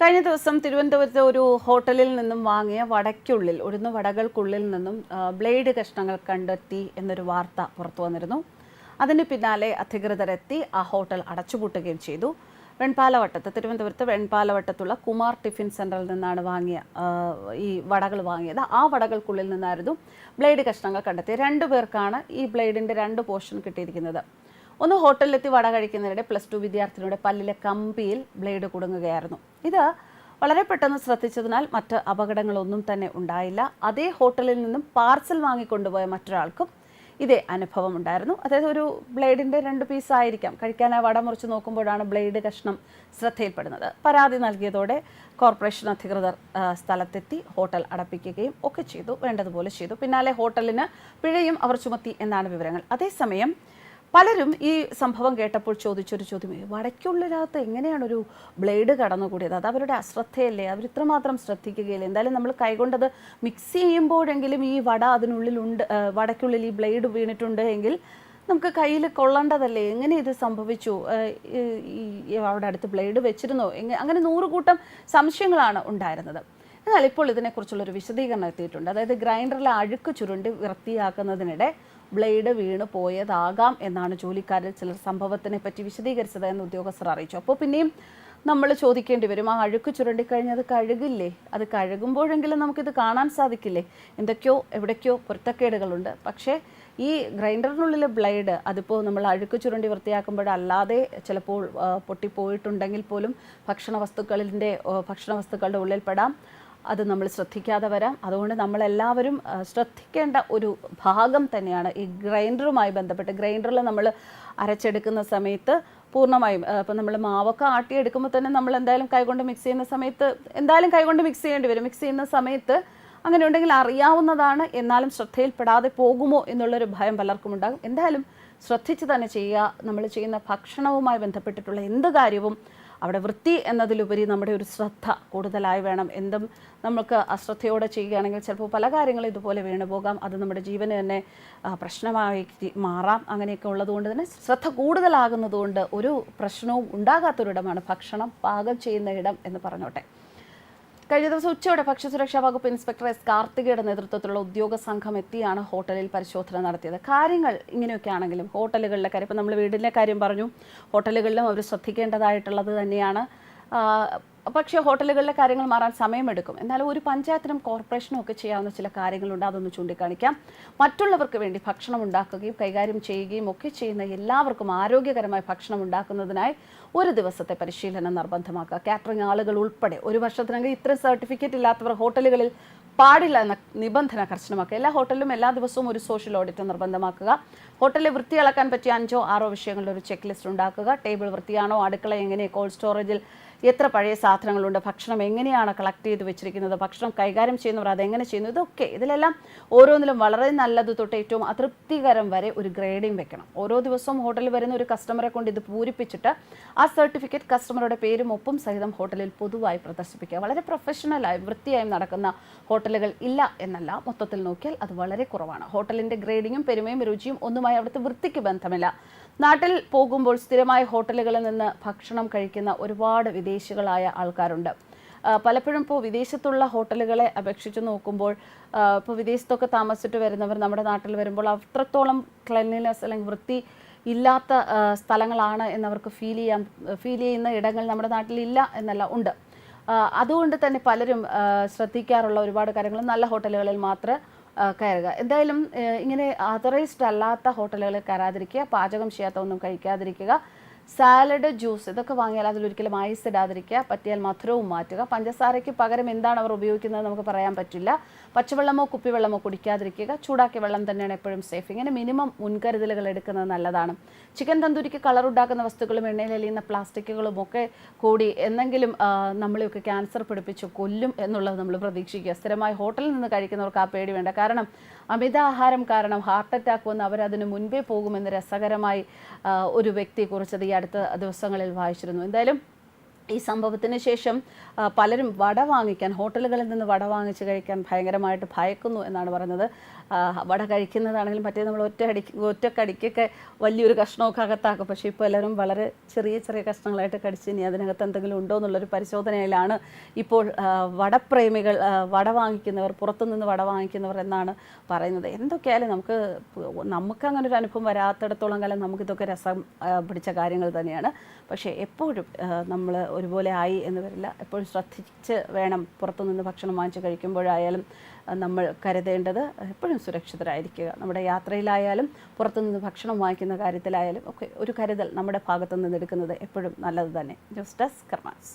കഴിഞ്ഞ ദിവസം തിരുവനന്തപുരത്തെ ഒരു ഹോട്ടലിൽ നിന്നും വാങ്ങിയ വടയ്ക്കുള്ളിൽ ഉഴുന്ന വടകൾക്കുള്ളിൽ നിന്നും ബ്ലേഡ് കഷ്ണങ്ങൾ കണ്ടെത്തി എന്നൊരു വാർത്ത പുറത്തു വന്നിരുന്നു. അതിന് പിന്നാലെ അധികൃതരെത്തി ആ ഹോട്ടൽ അടച്ചുപൂട്ടുകയും ചെയ്തു. വെൺപാലവട്ടത്ത് തിരുവനന്തപുരത്ത് വെൺപാലവട്ടത്തുള്ള കുമാർ ടിഫിൻ സെന്ററിൽ നിന്നാണ് വാങ്ങിയ ഈ വടകൾ വാങ്ങിയത്. ആ വടകൾക്കുള്ളിൽ നിന്നായിരുന്നു ബ്ലേഡ് കഷ്ണങ്ങൾ കണ്ടെത്തിയത്. രണ്ടു പേർക്കാണ് ഈ ബ്ലേഡിന്റെ രണ്ട് പോർഷൻ കിട്ടിയിരിക്കുന്നത്. ഒന്ന് ഹോട്ടലിലെത്തി വട കഴിക്കുന്നതിനിടെ പ്ലസ് ടു വിദ്യാർത്ഥിനിയുടെ പല്ലിലെ കമ്പിയിൽ ബ്ലേഡ് കുടുങ്ങുകയായിരുന്നു. ഇത് വളരെ പെട്ടെന്ന് ശ്രദ്ധിച്ചതിനാൽ മറ്റ് അപകടങ്ങളൊന്നും തന്നെ ഉണ്ടായില്ല. അതേ ഹോട്ടലിൽ നിന്നും പാർസൽ വാങ്ങിക്കൊണ്ടുപോയ മറ്റൊരാൾക്കും ഇതേ അനുഭവം ഉണ്ടായിരുന്നു. അതായത് ഒരു ബ്ലേഡിന്റെ രണ്ട് പീസ് ആയിരിക്കാം. കഴിക്കാനായി വട മുറിച്ച് നോക്കുമ്പോഴാണ് ബ്ലേഡ് കഷ്ണം ശ്രദ്ധയിൽപ്പെടുന്നത്. പരാതി നൽകിയതോടെ കോർപ്പറേഷൻ അധികൃതർ സ്ഥലത്തെത്തി ഹോട്ടൽ അടപ്പിക്കുകയും ഒക്കെ ചെയ്തു. വേണ്ടതുപോലെ ചെയ്തു. പിന്നാലെ ഹോട്ടലിന് പിഴയും അവർ ചുമത്തി എന്നാണ് വിവരങ്ങൾ. അതേസമയം പലരും ഈ സംഭവം കേട്ടപ്പോൾ ചോദിച്ചൊരു ചോദ്യം വടക്കുള്ളിനകത്ത് എങ്ങനെയാണ് ഒരു ബ്ലേഡ് കടന്നുകൂടിയത്? അത് അവരുടെ അശ്രദ്ധയല്ലേ? അവർ ഇത്രമാത്രം ശ്രദ്ധിക്കുകയില്ല? എന്തായാലും നമ്മൾ കൈകൊണ്ടത് മിക്സ് ചെയ്യുമ്പോഴെങ്കിലും ഈ വട അതിനുള്ളിലുണ്ട് ആ, വടയ്ക്കുള്ളിൽ ഈ ബ്ലേഡ് വീണിട്ടുണ്ട് എങ്കിൽ നമുക്ക് കയ്യിൽ കൊള്ളേണ്ടതല്ലേ? എങ്ങനെ ഇത് സംഭവിച്ചു? ഈ- അവിടെ അടുത്ത് ബ്ലേഡ് വെച്ചിരുന്നോ? അങ്ങനെ നൂറുകൂട്ടം സംശയങ്ങളാണ് ഉണ്ടായിരുന്നത്. എന്നാൽ ഇപ്പോൾ ഇതിനെക്കുറിച്ചുള്ളൊരു വിശദീകരണം എത്തിയിട്ടുണ്ട്. അതായത് ഗ്രൈൻഡറിലെ അഴുക്ക് ചുരുണ്ടി വൃത്തിയാക്കുന്നതിനിടെ ബ്ലേഡ് വീണ് പോയതാകാം എന്നാണ് ജോലിക്കാരിൽ ചിലർ സംഭവത്തിനെ പറ്റി വിശദീകരിച്ചത് എന്ന് ഉദ്യോഗസ്ഥർ അറിയിച്ചു. അപ്പോൾ പിന്നെയും നമ്മൾ ചോദിക്കേണ്ടി വരും ആ അഴുക്ക് ചുരണ്ടിക്കഴിഞ്ഞ് അത് കഴുകില്ലേ? അത് കഴുകുമ്പോഴെങ്കിലും നമുക്കിത് കാണാൻ സാധിക്കില്ലേ? എന്തൊക്കെയോ എവിടേക്കോ പൊരുത്തക്കേടുകളുണ്ട്. പക്ഷേ ഈ ഗ്രൈൻഡറിനുള്ളിലെ ബ്ലേഡ് അതിപ്പോൾ നമ്മൾ അഴുക്ക് ചുരണ്ടി വൃത്തിയാക്കുമ്പോഴല്ലാതെ ചിലപ്പോൾ പൊട്ടിപ്പോയിട്ടുണ്ടെങ്കിൽ പോലും ഭക്ഷണ വസ്തുക്കളിന്റെ ഭക്ഷണ വസ്തുക്കളുടെ ഉള്ളിൽപ്പെടാം. അത് നമ്മൾ ശ്രദ്ധിക്കാതെ വരാം. അതുകൊണ്ട് നമ്മളെല്ലാവരും ശ്രദ്ധിക്കേണ്ട ഒരു ഭാഗം തന്നെയാണ് ഈ ഗ്രൈൻഡറുമായി ബന്ധപ്പെട്ട്. ഗ്രൈൻഡറിൽ നമ്മൾ അരച്ചെടുക്കുന്ന സമയത്ത് പൂർണമായും ഇപ്പം നമ്മൾ മാവൊക്കെ ആട്ടിയെടുക്കുമ്പോൾ തന്നെ നമ്മൾ എന്തായാലും കൈകൊണ്ട് മിക്സ് ചെയ്യുന്ന സമയത്ത് എന്തായാലും കൈകൊണ്ട് മിക്സ് ചെയ്യേണ്ടി വരും. മിക്സ് ചെയ്യുന്ന സമയത്ത് അങ്ങനെ ഉണ്ടെങ്കിൽ അറിയാവുന്നതാണ് എന്നാലും ശ്രദ്ധയിൽപ്പെടാതെ പോകുമോ എന്നുള്ളൊരു ഭയം പലർക്കും ഉണ്ടാകും. എന്തായാലും ശ്രദ്ധിച്ച് തന്നെ ചെയ്യുക. നമ്മൾ ചെയ്യുന്ന ഭക്ഷണവുമായി ബന്ധപ്പെട്ടിട്ടുള്ള എന്ത് കാര്യവും അവിടെ വൃത്തി എന്നതിലുപരി നമ്മുടെ ഒരു ശ്രദ്ധ കൂടുതലായി വേണം. എന്തും നമുക്ക് അശ്രദ്ധയോടെ ചെയ്യുകയാണെങ്കിൽ ചിലപ്പോൾ പല കാര്യങ്ങളും ഇതുപോലെ വീണുപോകാം അത് നമ്മുടെ ജീവന് തന്നെ പ്രശ്നമായി മാറാം. അങ്ങനെയൊക്കെ ഉള്ളതുകൊണ്ട് തന്നെ ശ്രദ്ധ കൂടുതലാകുന്നതുകൊണ്ട് ഒരു പ്രശ്നവും ഉണ്ടാകാത്തൊരിടമാണ് ഭക്ഷണം പാകം ചെയ്യുന്ന ഇടം എന്ന് പറഞ്ഞോട്ടെ. കഴിഞ്ഞ ദിവസം ഉച്ചയോടെ ഭക്ഷ്യസുരക്ഷാ വകുപ്പ് ഇൻസ്പെക്ടർ എസ് കാർത്തികയുടെ നേതൃത്വത്തിലുള്ള ഉദ്യോഗ സംഘം എത്തിയാണ് ഹോട്ടലിൽ പരിശോധന നടത്തിയത്. കാര്യങ്ങൾ ഇങ്ങനെയൊക്കെ ആണെങ്കിലും ഹോട്ടലുകളിലെ കാര്യം ഇപ്പം നമ്മൾ വീടിന്റെ കാര്യം പറഞ്ഞു ഹോട്ടലുകളിലും അവർ ശ്രദ്ധിക്കേണ്ടതായിട്ടുള്ളത് തന്നെയാണ്. പക്ഷേ ഹോട്ടലുകളിലെ കാര്യങ്ങൾ മാറാൻ സമയമെടുക്കും. എന്നാലും ഒരു പഞ്ചായത്തിനും കോർപ്പറേഷനും ഒക്കെ ചെയ്യാവുന്ന ചില കാര്യങ്ങളുണ്ട്. അതൊന്ന് ചൂണ്ടിക്കാണിക്കാം. മറ്റുള്ളവർക്ക് വേണ്ടി ഭക്ഷണം ഉണ്ടാക്കുകയും കൈകാര്യം ചെയ്യുകയും ഒക്കെ ചെയ്യുന്ന എല്ലാവർക്കും ആരോഗ്യകരമായ ഭക്ഷണം ഉണ്ടാക്കുന്നതിനായി ഒരു ദിവസത്തെ പരിശീലനം നിർബന്ധമാക്കുക. കാറ്ററിംഗ് ആളുകൾ ഉൾപ്പെടെ ഒരു വർഷത്തിനകം ഇത്രയും സർട്ടിഫിക്കറ്റ് ഇല്ലാത്തവർ ഹോട്ടലുകളിൽ പാടില്ല എന്ന നിബന്ധന കർശനമാക്കുക. എല്ലാ ഹോട്ടലിലും എല്ലാ ദിവസവും ഒരു സോഷ്യൽ ഓഡിറ്റ് നിർബന്ധമാക്കുക. ഹോട്ടലിൽ വൃത്തിയിളക്കാൻ പറ്റിയ അഞ്ചോ ആറോ വിഷയങ്ങളുടെ ഒരു ചെക്ക് ലിസ്റ്റ് ഉണ്ടാക്കുക. ടേബിൾ വൃത്തിയാണോ? അടുക്കള എങ്ങനെ കോൾഡ് സ്റ്റോറേജിൽ എത്ര പഴയ സാധനങ്ങളുണ്ട് ഭക്ഷണം എങ്ങനെയാണ് കളക്ട് ചെയ്ത് വെച്ചിരിക്കുന്നത് ഭക്ഷണം കൈകാര്യം ചെയ്യുന്നവർ അതെങ്ങനെ ചെയ്യുന്നു ഇതൊക്കെ. ഇതിലെല്ലാം ഓരോന്നിലും വളരെ നല്ലത് തൊട്ട് ഏറ്റവും അതൃപ്തികരം വരെ ഒരു ഗ്രേഡിംഗ് വെക്കണം. ഓരോ ദിവസവും ഹോട്ടലിൽ വരുന്ന ഒരു കസ്റ്റമറെ കൊണ്ട് ഇത് പൂരിപ്പിച്ചിട്ട് ആ സർട്ടിഫിക്കറ്റ് കസ്റ്റമറുടെ പേരും ഒപ്പും സഹിതം ഹോട്ടലിൽ പൊതുവായി പ്രദർശിപ്പിക്കുക. വളരെ പ്രൊഫഷണലായി വൃത്തിയായും നടക്കുന്ന ഹോട്ടലുകൾ ഇല്ല എന്നല്ല. മൊത്തത്തിൽ നോക്കിയാൽ അത് വളരെ കുറവാണ്. ഹോട്ടലിന്റെ ഗ്രേഡിങ്ങും പെരുമയും രുചിയും ഒന്നുമായി അവിടുത്തെ വൃത്തിക്ക് ബന്ധമില്ല. നാട്ടിൽ പോകുമ്പോൾ സ്ഥിരമായ ഹോട്ടലുകളിൽ നിന്ന് ഭക്ഷണം കഴിക്കുന്ന ഒരുപാട് വിദേശികളായ ആൾക്കാരുണ്ട്. പലപ്പോഴും ഇപ്പോൾ വിദേശത്തുള്ള ഹോട്ടലുകളെ അപേക്ഷിച്ച് നോക്കുമ്പോൾ ഇപ്പോൾ വിദേശത്തൊക്കെ താമസിച്ചിട്ട് വരുന്നവർ നമ്മുടെ നാട്ടിൽ വരുമ്പോൾ അത്രത്തോളം ക്ലെൻലിനെസ് അല്ലെങ്കിൽ വൃത്തി ഇല്ലാത്ത സ്ഥലങ്ങളാണ് എന്നവർക്ക് ഫീൽ ചെയ്യാൻ ഫീൽ ചെയ്യുന്ന ഇടങ്ങൾ നമ്മുടെ നാട്ടിൽ ഇല്ല എന്നല്ല ഉണ്ട്. അതുകൊണ്ട് തന്നെ പലരും ശ്രദ്ധിക്കാറുള്ള ഒരുപാട് കാര്യങ്ങൾ നല്ല ഹോട്ടലുകളിൽ മാത്രമേ കയറുക. എന്തായാലും ഇങ്ങനെ അതറൈസ്ഡ് അല്ലാത്ത ഹോട്ടലുകളിൽ കയറാതിരിക്കുക പാചകം ചെയ്യാത്ത ഒന്നും കഴിക്കാതിരിക്കുക സാലഡ് ജ്യൂസ് ഇതൊക്കെ വാങ്ങിയാൽ അതിലൊരിക്കലും ഐസ് ഇടാതിരിക്കുക പറ്റിയാൽ മധുരവും മാറ്റുക. പഞ്ചസാരയ്ക്ക് പകരം എന്താണ് അവർ ഉപയോഗിക്കുന്നത് നമുക്ക് പറയാൻ പറ്റില്ല. പച്ചവെള്ളമോ കുപ്പിവെള്ളമോ കുടിക്കാതിരിക്കുക. ചൂടാക്കിയ വെള്ളം തന്നെയാണ് എപ്പോഴും സേഫ്. ഇങ്ങനെ മിനിമം മുൻകരുതലുകൾ എടുക്കുന്നത് നല്ലതാണ്. ചിക്കൻ തന്തൂരിക്ക് കളർ ഉണ്ടാക്കുന്ന വസ്തുക്കളും എണ്ണയിൽ എലിയുന്ന പ്ലാസ്റ്റിക്കുകളും ഒക്കെ കൂടി എന്നെങ്കിലും നമ്മളെയൊക്കെ ക്യാൻസർ പിടിപ്പിച്ച് കൊല്ലും എന്നുള്ളത് നമ്മൾ പ്രതീക്ഷിക്കുക. സ്ഥിരമായി ഹോട്ടലിൽ നിന്ന് കഴിക്കുന്നവർക്ക് ആ പേടി വേണ്ട. കാരണം അമിതാഹാരം കാരണം ഹാർട്ട് അറ്റാക്ക് വന്ന് അവരതിന് മുൻപേ പോകുമെന്ന് രസകരമായി ഒരു വ്യക്തി കുറിച്ചത് ഈ അടുത്ത ദിവസങ്ങളിൽ വായിച്ചിരുന്നു. എന്തായാലും ഈ സംഭവത്തിന് ശേഷം പലരും വട വാങ്ങിക്കാൻ ഹോട്ടലുകളിൽ നിന്ന് വട വാങ്ങിച്ച് കഴിക്കാൻ ഭയങ്കരമായിട്ട് ഭയക്കുന്നു എന്നാണ് പറയുന്നത്. വട കഴിക്കുന്നതാണെങ്കിലും മറ്റേ നമ്മൾ ഒറ്റ അടി ഒറ്റക്കടിക്കൊക്കെ വലിയൊരു കഷ്ണമൊക്കെ അകത്താക്കും. പക്ഷേ ഇപ്പോൾ എല്ലാവരും വളരെ ചെറിയ ചെറിയ കഷ്ണങ്ങളായിട്ട് കടിച്ച് ഇനി അതിനകത്ത് എന്തെങ്കിലും ഉണ്ടോ എന്നുള്ളൊരു പരിശോധനയിലാണ് ഇപ്പോൾ വടപ്രേമികൾ വട വാങ്ങിക്കുന്നവർ പുറത്തുനിന്ന് വട വാങ്ങിക്കുന്നവർ എന്നാണ് പറയുന്നത്. എന്തൊക്കെയായാലും നമുക്ക് നമുക്ക് അങ്ങനെ ഒരു അനുഭവം വരാത്തിടത്തോളം കാലം നമുക്കിതൊക്കെ രസം പിടിച്ച കാര്യങ്ങൾ തന്നെയാണ്. പക്ഷേ എപ്പോഴും നമ്മൾ ഒരുപോലെ ആയി എന്ന് വരില്ല. എപ്പോഴും ശ്രദ്ധിച്ച് വേണം പുറത്തുനിന്ന് ഭക്ഷണം വാങ്ങിച്ച് കഴിക്കുമ്പോഴായാലും നമ്മൾ കരുതേണ്ടത് എപ്പോഴും സുരക്ഷിതരായിരിക്കുക. നമ്മുടെ യാത്രയിലായാലും പുറത്തുനിന്ന് ഭക്ഷണം വാങ്ങിക്കുന്ന കാര്യത്തിലായാലും ഒക്കെ ഒരു കരുതൽ നമ്മുടെ ഭാഗത്തു നിന്ന് എടുക്കുന്നത് എപ്പോഴും നല്ലത് തന്നെ. Just desk karmas.